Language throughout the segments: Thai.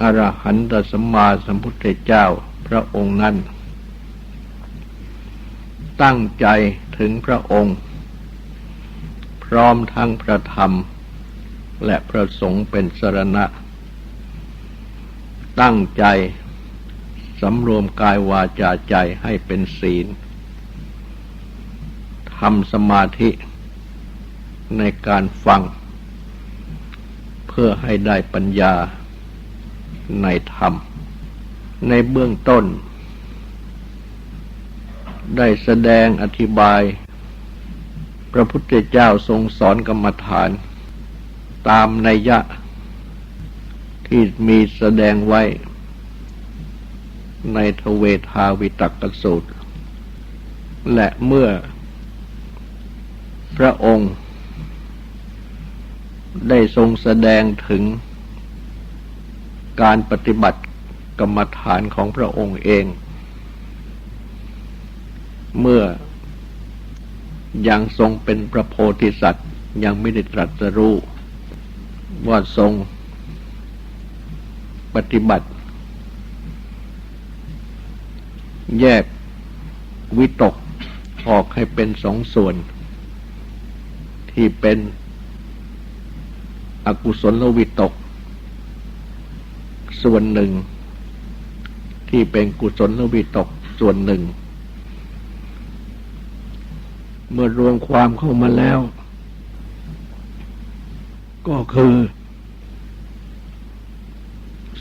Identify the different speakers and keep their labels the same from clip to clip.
Speaker 1: อรหันตสัมมาสัมพุทธเจ้าพระองค์นั้น ตั้งใจถึงพระองค์ พร้อมทั้งพระธรรม และพระสงฆ์เป็นสรณะ ตั้งใจสำรวมกายวาจาใจให้เป็นศีลทำสมาธิในการฟัง เพื่อให้ได้ปัญญา ในธรรม ในเบื้องต้น ได้แสดงอธิบาย พระพุทธเจ้าทรงสอนกรรมฐาน ตามนัยยะ ที่มีแสดงไว้ ในทเวทาวิตักกสูตร และเมื่อ พระองค์ ได้ทรงแสดงถึง การปฏิบัติกรรมฐานของพระองค์เอง เมื่อยังทรงเป็นพระโพธิสัตว์ยังไม่ได้ตรัสรู้ว่าทรงปฏิบัติ แยกวิตกออกให้เป็นสองส่วน ที่เป็นอกุศลวิตก ส่วนหนึ่ง ที่เป็นกุศลวิตกส่วนหนึ่ง เมื่อรวมความเข้ามาแล้ว ก็คือ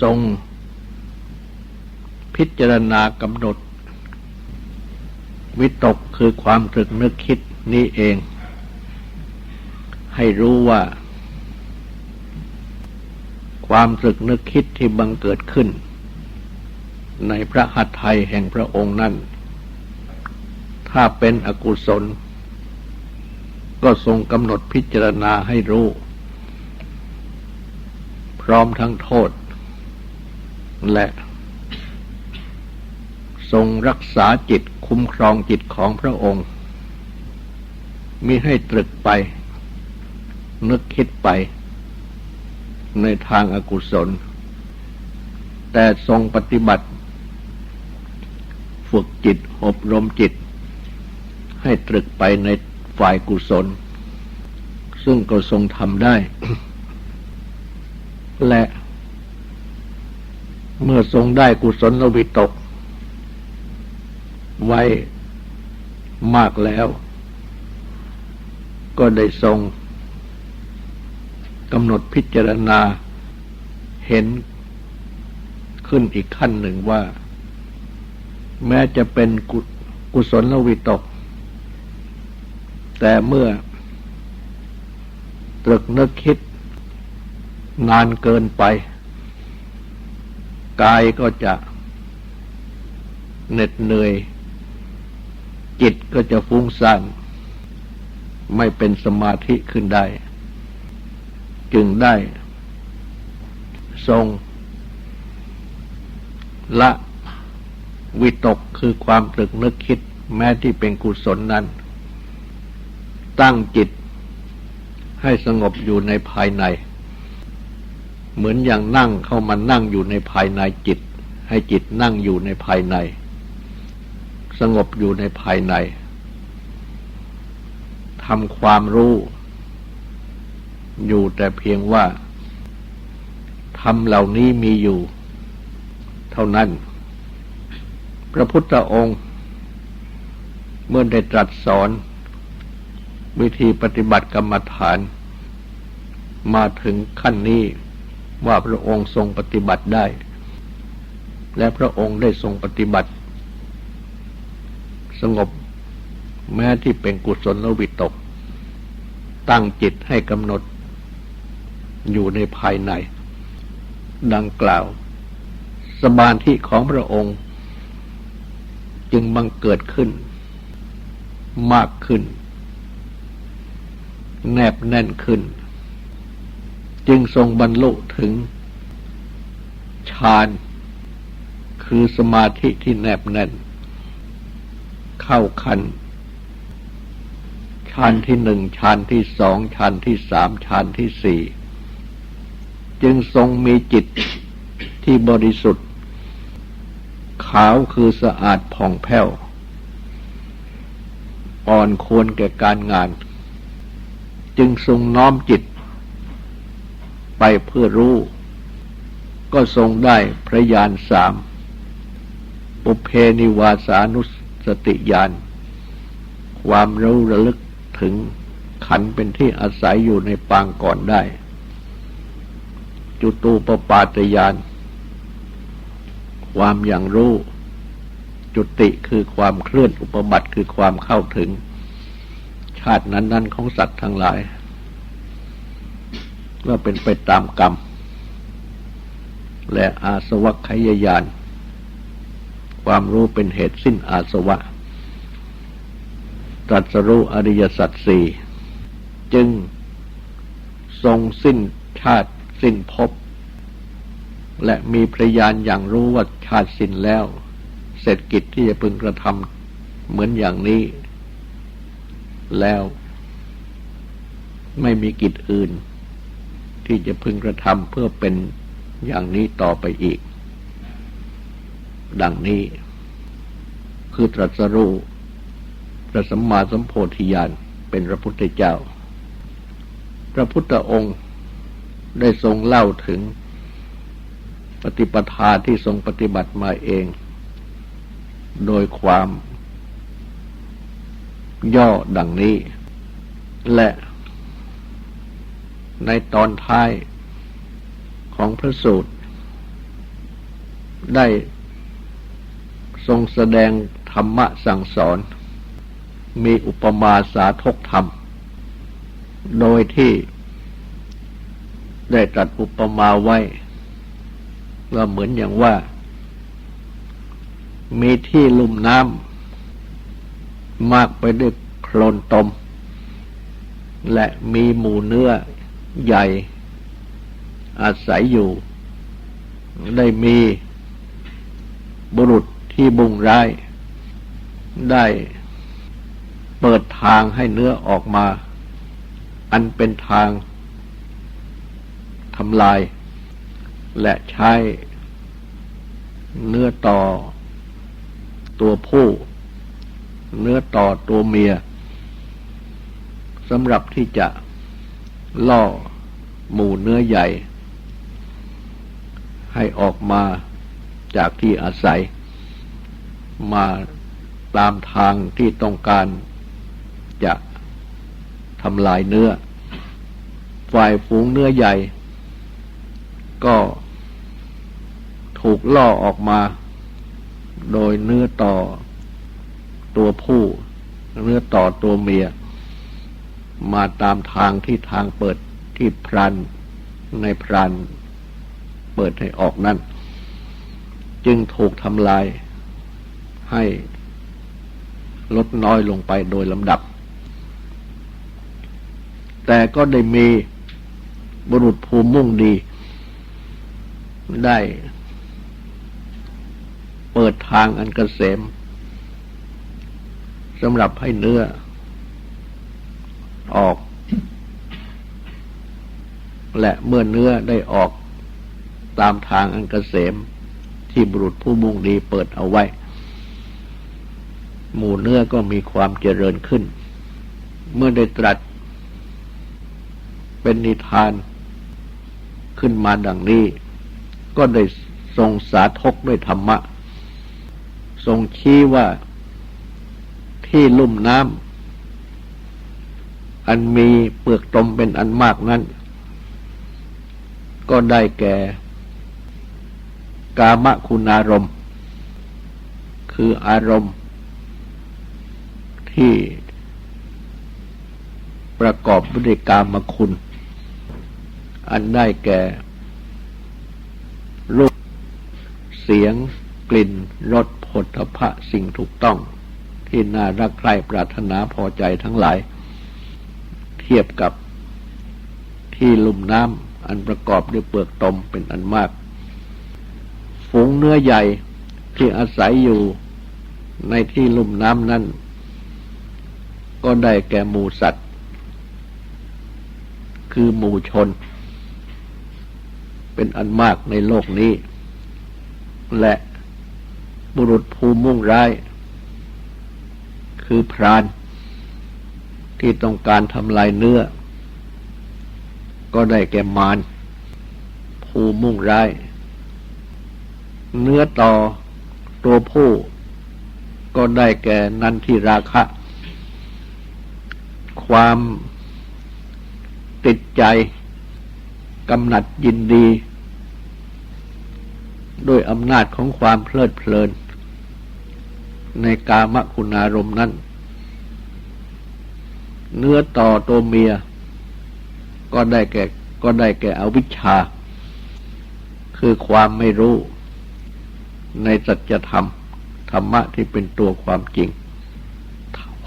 Speaker 1: ทรง พิจารณากำหนด วิตกคือความตรึกนึกคิดนี้เอง ให้รู้ว่า ความตรึกนึกคิดที่บังเกิดขึ้น ในพระหัตถ์ไทยแห่งพระองค์นั้น ถ้าเป็นอกุศล ก็ทรงกำหนดพิจารณาให้รู้ พร้อมทั้งโทษ และทรงรักษาจิตคุ้มครองจิตของพระองค์มิให้ตรึกไป นึกคิดไป ในทางอากุศล แต่ทรงปฏิบัติ ฝึกจิตอบรมจิต ให้ตรึกไปในฝ่ายกุศล ซึ่งก็ทรงทำได้ และเมื่อทรงได้กุศลลวิตก ไว้มากแล้ว ก็ได้ทรง กำหนดพิจารณาเห็นขึ้นอีกขั้นหนึ่งว่า แม้จะเป็นกุศลวิตก แต่เมื่อ ตรึกนึกคิด นานเกินไป กายก็จะเหน็ดเหนื่อย จิตก็จะฟุ้งซ่านไม่เป็นสมาธิขึ้นได้ จึงได้ทรงละวิตกคือความตรึกนึกคิดแม้ที่เป็นกุศลนั้น ตั้งจิตให้สงบอยู่ในภายใน เหมือนอย่างนั่งเข้ามานั่งอยู่ในภายในจิต ให้จิตนั่งอยู่ในภายใน สงบอยู่ในภายในทำความรู้ อยู่แต่เพียงว่าธรรมเหล่านี้มีอยู่ เท่านั้น พระพุทธองค์ เมื่อได้ตรัสสอน วิธีปฏิบัติกรรมฐาน มาถึงขั้นนี้ว่าพระองค์ทรงปฏิบัติได้ และพระองค์ได้ทรงปฏิบัติ สงบแม้ที่เป็นกุศลวิตก ตั้งจิตให้กำหนด อยู่ในภายใน ดังกล่าว สมาธิของพระองค์ จึงบังเกิดขึ้น มากขึ้น แนบแน่นขึ้น จึงทรงบรรลุถึงฌานคือสมาธิที่แนบแน่น เข้าคันฌานที่หนึ่งฌานที่สองฌานที่สามฌานที่สี่ จึงทรงมีจิตที่บริสุทธิ์ ขาวคือสะอาดผ่องแผ้ว อ่อนควรแก่การงาน จึงทรงน้อมจิต ไปเพื่อรู้ ก็ทรงได้พระญาณสาม ปุเพนิวาสานุสติญาณความรู้ระลึกถึงขันเป็นที่อาศัยอยู่ในปางก่อนได้ จุตูปปาตยาน ความอย่างรู้ จุติคือความเคลื่อนอุปบัติคือความเข้าถึง ชาตินั้น ๆ ของสัตว์ทั้งหลายว่าเป็นไปตามกรรม และอาสวัคยายาน ความรู้เป็นเหตุสิ้นอาสวะตรัสรู้อริยสัจสี่จึงทรงสิ้นชาติ สิ้นภพและมีพระยานอย่างรู้ว่าชาติสิ้นแล้ว เสร็จกิจที่จะพึงกระทำเหมือนอย่างนี้ แล้วไม่มีกิจอื่น ที่จะพึงกระทำเพื่อเป็นอย่างนี้ต่อไปอีก ดังนี้ คือตรัสรู้พระสัมมาสัมโพธิญาณเป็นพระพุทธเจ้า พระพุทธองค์ ได้ทรงเล่าถึงปฏิปทาที่ทรงปฏิบัติมาเอง โดยความย่อดังนี้ และในตอนท้ายของพระสูตร ได้ทรงแสดงธรรมะสั่งสอน มีอุปมาสาทกธรรม โดยที่ ได้ตรัสอุปมาไว้ว่าเหมือนอย่างว่า มีที่ลุ่มน้ำมากไปด้วยโคลนตม และมีหมูเนื้อใหญ่ อาศัยอยู่ ได้มีบุรุษที่บุงร้าย ได้เปิดทางให้เนื้อออกมา อันเป็นทางำลาย และใช้เนื้อต่อตัวผู้ เนื้อต่อตัวเมียสำหรับที่จะล่อหมู่เนื้อใหญ่ ให้ออกมาจากที่อาศัย มาตามทางที่ต้องการจะทำลายเนื้อ ฝ่ายฝูงเนื้อใหญ่ ก็ถูกล่อออกมา โดยเนื้อต่อตัวผู้ เนื้อต่อตัวเมีย มาตามทางที่ทางเปิดที่พรันในพรันเปิดให้ออกนั้นจึงถูกทำลายให้ลดน้อยลงไปโดยลำดับ แต่ก็ได้มีบุรุษภูมิมุ่งดี ได้ เปิดทางอันกเกษมสำหรับให้เนื้อ ออก และเมื่อเนื้อได้ออกตามทางอันกเกษม ที่บุรุษผู้มุ่งดีเปิดเอาไว้ หมู่เนื้อก็มีความเจริญขึ้น เมื่อได้ตรัส เป็นนิทานขึ้นมาดังนี้ ก็ได้ทรงสาธกด้วยธรรมะ ทรงชี้ว่าที่ลุ่มน้ำอันมีเปลือกตมเป็นอันมากนั้น ก็ได้แก่ กามคุณอารมณ์ คืออารมณ์ ที่ประกอบด้วยกามคุณ อันได้แก่ รูป เสียง กลิ่นรสผลพระสิ่งถูกต้อง ที่น่ารักใคร่ปรารถนาพอใจทั้งหลาย เทียบกับที่ลุ่มน้ำอันประกอบด้วยเปลือกตมเป็นอันมาก ฝูงเนื้อใหญ่ที่อาศัยอยู่ในที่ลุ่มน้ำนั้น ก็ได้แก่หมูสัตว์ คือหมูชน เป็นอันมากในโลกนี้ และบุรุษภูมุ่งร้าย คือพราน ที่ต้องการทำลายเนื้อ ก็ได้แก่มารภูมุ่งร้าย เนื้อต่อตัวผู้ ก็ได้แก่นันทิราคะ ความติดใจกำหนัดยินดี ด้วยอำนาจของความเพลิดเพลิน ในกามคุณารมณ์นั้น เนื้อต่อตัวเมีย ก็ได้แก่ก็ได้แก่อวิชชา คือความไม่รู้ ในสัจธรรม ธรรมะที่เป็นตัวความจริง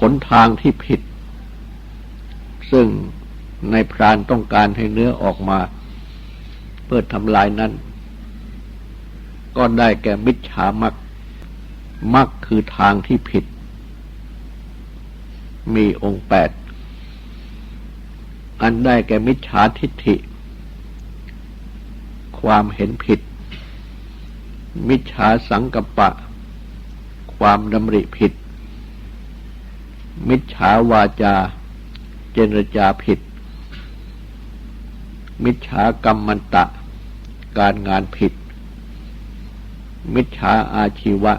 Speaker 1: หนทางที่ผิด ซึ่งในพรานต้องการให้เนื้อออกมา เพื่อทำลายนั้น ก็ได้แก่มิจฉามักมักคือทางที่ผิด มีองค์แปด อันได้แก่มิจฉาทิฏฐิ ความเห็นผิด มิจฉาสังกัปปะ ความดำริผิด มิจฉาวาจา เจรจาผิด มิจฉากรรมมันตะ การงานผิด มิจฉาอาชีวะ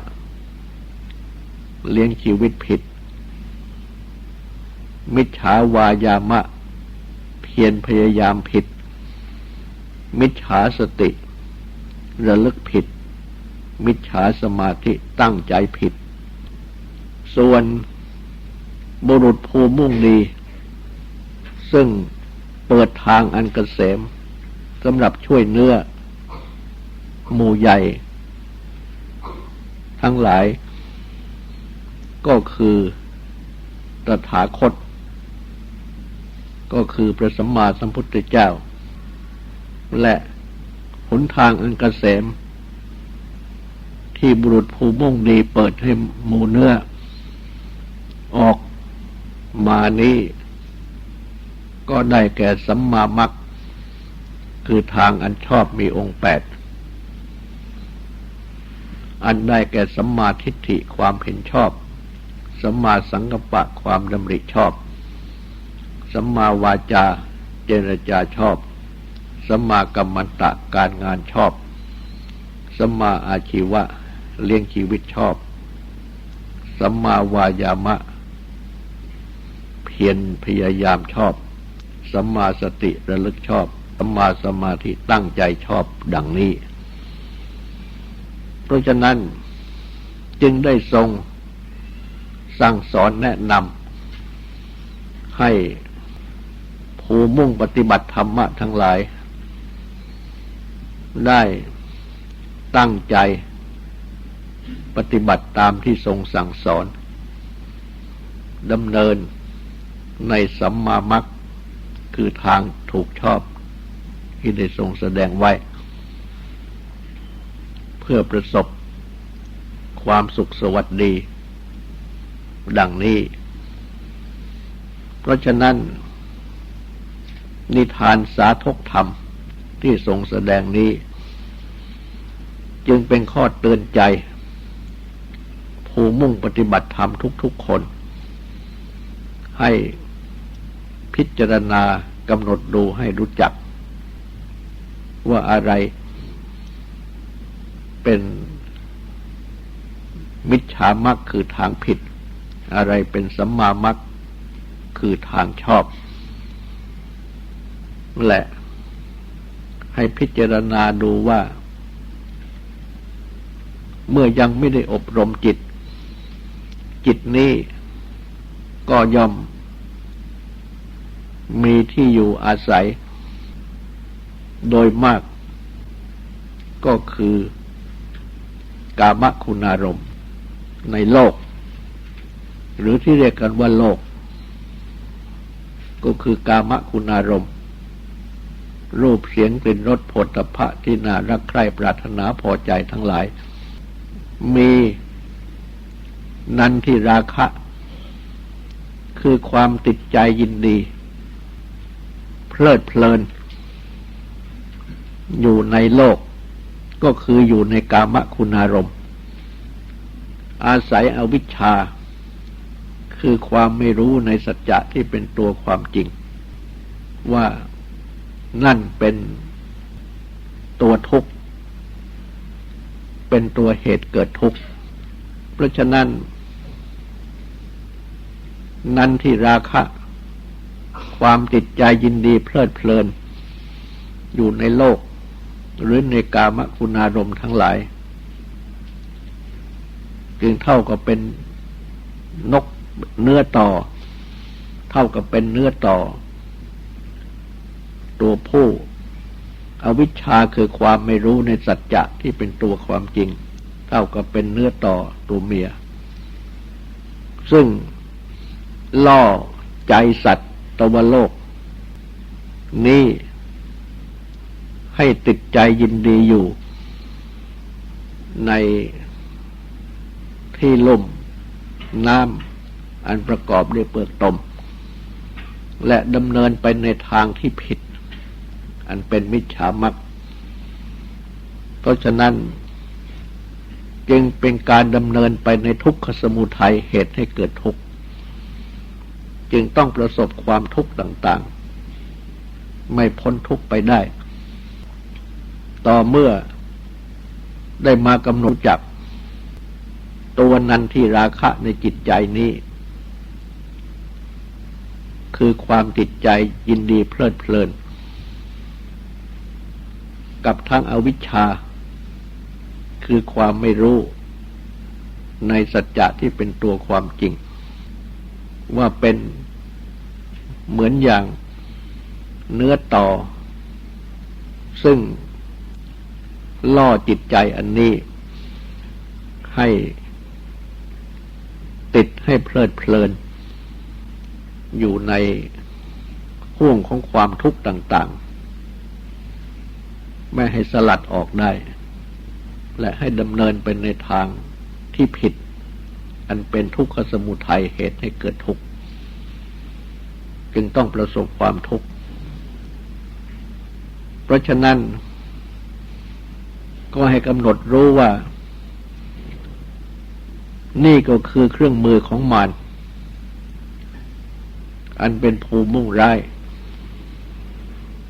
Speaker 1: เลี้ยงชีวิตผิด มิจฉาวายามะ เพียรพยายามผิด มิจฉาสติ ระลึกผิด มิจฉาสมาธิตั้งใจผิด ส่วนบุรุษภูมุ่งดี ซึ่งเปิดทางอันกเกษมสำหรับช่วยเนื้อหมู่ใหญ่ ทั้งหลาย ก็คือตถาคต ก็คือพระสัมมาสัมพุทธเจ้า และหนทางอันกเกษม ที่บุรุษภูมุ่งดีเปิดให้หมูเนื้อ ออกมานี้ ก็ได้แก่สัมมามัคคือทางอันชอบมีองค์แปด อันได้แก่สัมมาทิฏฐิความเห็นชอบ สัมมาสังกัปปะความดำริชอบ สัมมาวาจาเจรจาชอบ สัมมากัมมันตะการงานชอบ สัมมาอาชีวะเลี้ยงชีวิตชอบ สัมมาวายามะ เพียรพยายามชอบ สัมมาสติระลึกชอบ สัมมาสมาธิตั้งใจชอบดังนี้ ราะฉะนั้นจึงได้ทรงสั่งสอนแนะนำให้ผู้มุ่งปฏิบัติธรรมะทั้งหลาย ได้ตั้งใจปฏิบัติตามที่ทรงสั่งสอนดำเนินในสัมมามัคคือทางถูกชอบที่ได้ทรงแสดงไว้ เพื่อประสบความสุขสวัสดี ดังนี้ เพราะฉะนั้น นิทานสาธกธรรมที่ทรงแสดงนี้ จึงเป็นข้อเตือนใจ ผู้มุ่งปฏิบัติธรรมทุกๆคน ให้พิจารณากำหนดดูให้รู้จัก ว่าอะไร เป็นมิจฉามักคือทางผิด อะไรเป็นสัมมามักคือทางชอบ และ ให้พิจารณาดูว่า เมื่อยังไม่ได้อบรมจิต จิตนี้ก็ย่อม มีที่อยู่อาศัย โดยมากก็คือ กามคุณอารมณ์ในโลก หรือที่เรียกกันว่าโลก ก็คือกามคุณอารมณ์ รูปเสียงกลิ่นรสผลตภะที่น่ารักใคร่ปรารถนาพอใจทั้งหลาย มีนันทิราคะ คือความติดใจยินดี เพลิดเพลิน อยู่ในโลก ก็คืออยู่ในกามคุณอารมณ์ อาศัยอวิชชา คือความไม่รู้ในสัจจะที่เป็นตัวความจริง ว่านั่นเป็นตัวทุกข์ เป็นตัวเหตุเกิดทุกข์ เพราะฉะนั้น นั่นที่ราคะ ความติดใจยินดีเพลิดเพลิน อยู่ในโลก หรือในกามคุณารมทั้งหลาย จึงเท่ากับเป็นนกเนื้อต่อ เท่ากับเป็นเนื้อต่อ ตัวผู้อวิชชาคือความไม่รู้ในสัจจะที่เป็นตัวความจริง เท่ากับเป็นเนื้อต่อตัวเมีย ซึ่งล่อใจสัตว์ตวโลก นี้ ให้ติดใจยินดีอยู่ ในที่ล่มน้ำอันประกอบด้วยเปลือกตม และดำเนินไปในทางที่ผิด อันเป็นมิจฉามักเพราะฉะนั้นจึงเป็นการดำเนินไปในทุกขสมุทัยเหตุให้เกิดทุกข์ จึงต้องประสบความทุกข์ต่างๆ ไม่พ้นทุกข์ไปได้ ต่อเมื่อได้มากำหนดจับตัวนันที่ราคะในจิตใจนี้ คือความติดใจยินดีเพลิดเพลิน กับทั้งอวิชชา คือความไม่รู้ ในสัจจะที่เป็นตัวความจริง ว่าเป็นเหมือนอย่างเนื้อต่อ ซึ่ง ล่อจิตใจอันนี้ ให้ติดให้เพลิดเพลิน อยู่ในห่วงของความทุกข์ต่าง ๆ ไม่ให้สลัดออกได้ และให้ดำเนินเป็นในทางที่ผิด อันเป็นทุกขสมุทัยเหตุให้เกิดทุกข์จึงต้องประสบความทุกข์ เพราะฉะนั้น ก็ให้กำหนดรู้ว่า นี่ก็คือเครื่องมือของมารอันเป็นภูมิมุ่งร้าย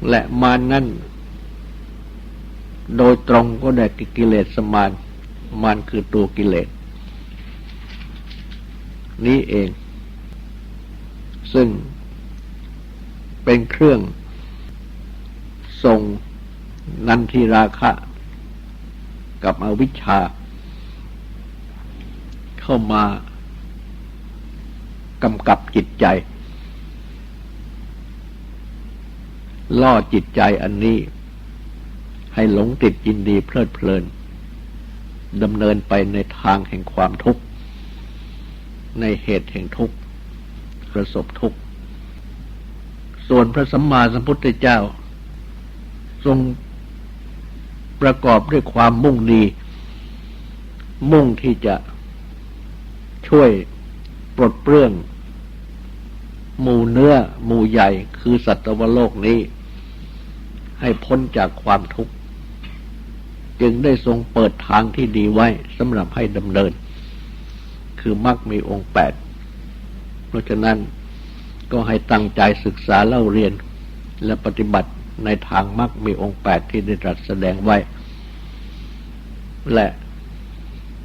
Speaker 1: และมารนนั้นโดยตรงก็ได้กิเลสสมานมันคือตัวกิเลส นี้เอง ซึ่งเป็นเครื่องส่งนันทิราคะ กับอวิชชา เข้ามากำกับจิตใจ ล่อจิตใจอันนี้ ให้หลงติดยินดีเพลิดเพลินดำเนินไปในทางแห่งความทุกข์ ในเหตุแห่งทุกข์ประสบทุกข์ ส่วนพระสัมมาสัมพุทธเจ้า ทรง ประกอบด้วยความมุ่งดี มุ่งที่จะช่วยปลดเปลื้อง หมู่เนื้อ หมู่ใหญ่คือสัตวโลกนี้ ให้พ้นจากความทุกข์ จึงได้ทรงเปิดทางที่ดีไว้สำหรับให้ดำเนิน คือมรรคมีองค์แปด เพราะฉะนั้นก็ให้ตั้งใจศึกษาเล่าเรียนและปฏิบัติในทางมรรคมีองค์แปดที่ได้ตรัสแสดงไว้ และ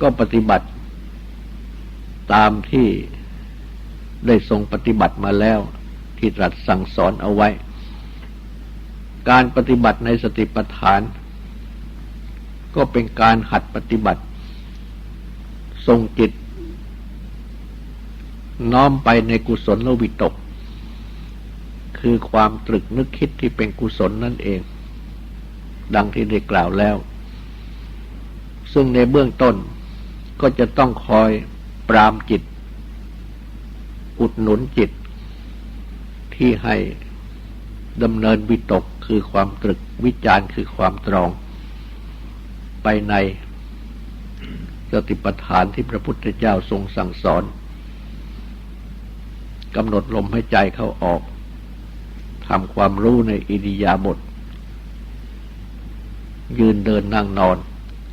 Speaker 1: ก็ปฏิบัติ ตามที่ได้ทรงปฏิบัติมาแล้วที่ตรัสสั่งสอนเอาไว้ การปฏิบัติในสติปัฏฐาน ก็เป็นการหัดปฏิบัติ ทรงจิต น้อมไปในกุศลลวิตก คือความตรึกนึกคิดที่เป็นกุศลนั่นเอง ดังที่ได้กล่าวแล้ว ซึ่งในเบื้องต้นก็จะต้องคอยปรามจิต อุดหนุนจิต ที่ให้ดำเนินวิตกคือความตรึกวิจารณ์คือความตรอง ไปในสติปัฏฐานที่พระพุทธเจ้าทรงสั่งสอนกำหนดลมให้ใจเข้าออกทำความรู้ในอิริยาบถยืนเดินนั่งนอน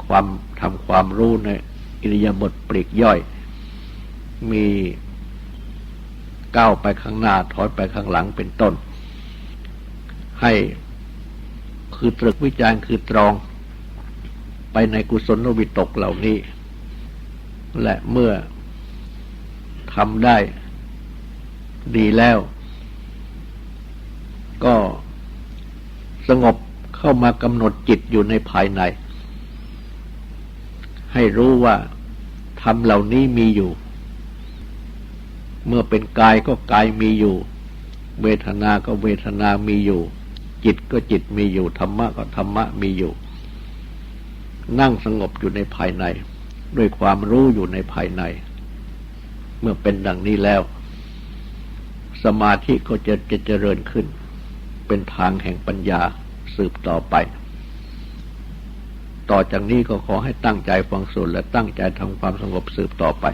Speaker 1: ความทำความรู้ในอิริยาบถปลีกย่อย มีก้าวไปข้างหน้าถอยไปข้างหลังเป็นต้น ให้คือตรึกวิจารณ์คือตรอง ไปในกุศลวิตกเหล่านี้ และเมื่อทำได้ดีแล้ว ก็สงบเข้ามากำหนดจิตอยู่ในภายใน ให้รู้ว่าธรรมเหล่านี้มีอยู่ เมื่อเป็นกายก็กายมีอยู่ เวทนาก็เวทนามีอยู่ จิตก็จิตมีอยู่ ธรรมะก็ธรรมะมีอยู่ นั่งสงบอยู่ในภายใน ด้วยความรู้อยู่ในภายใน เมื่อเป็นดังนี้แล้ว สมาธิก็จะจะเจริญขึ้น เป็นทางแห่งปัญญาสืบต่อไป ต่อจากนี้ก็ขอให้ตั้งใจฟังสวดและตั้งใจทำความสงบสืบต่อไป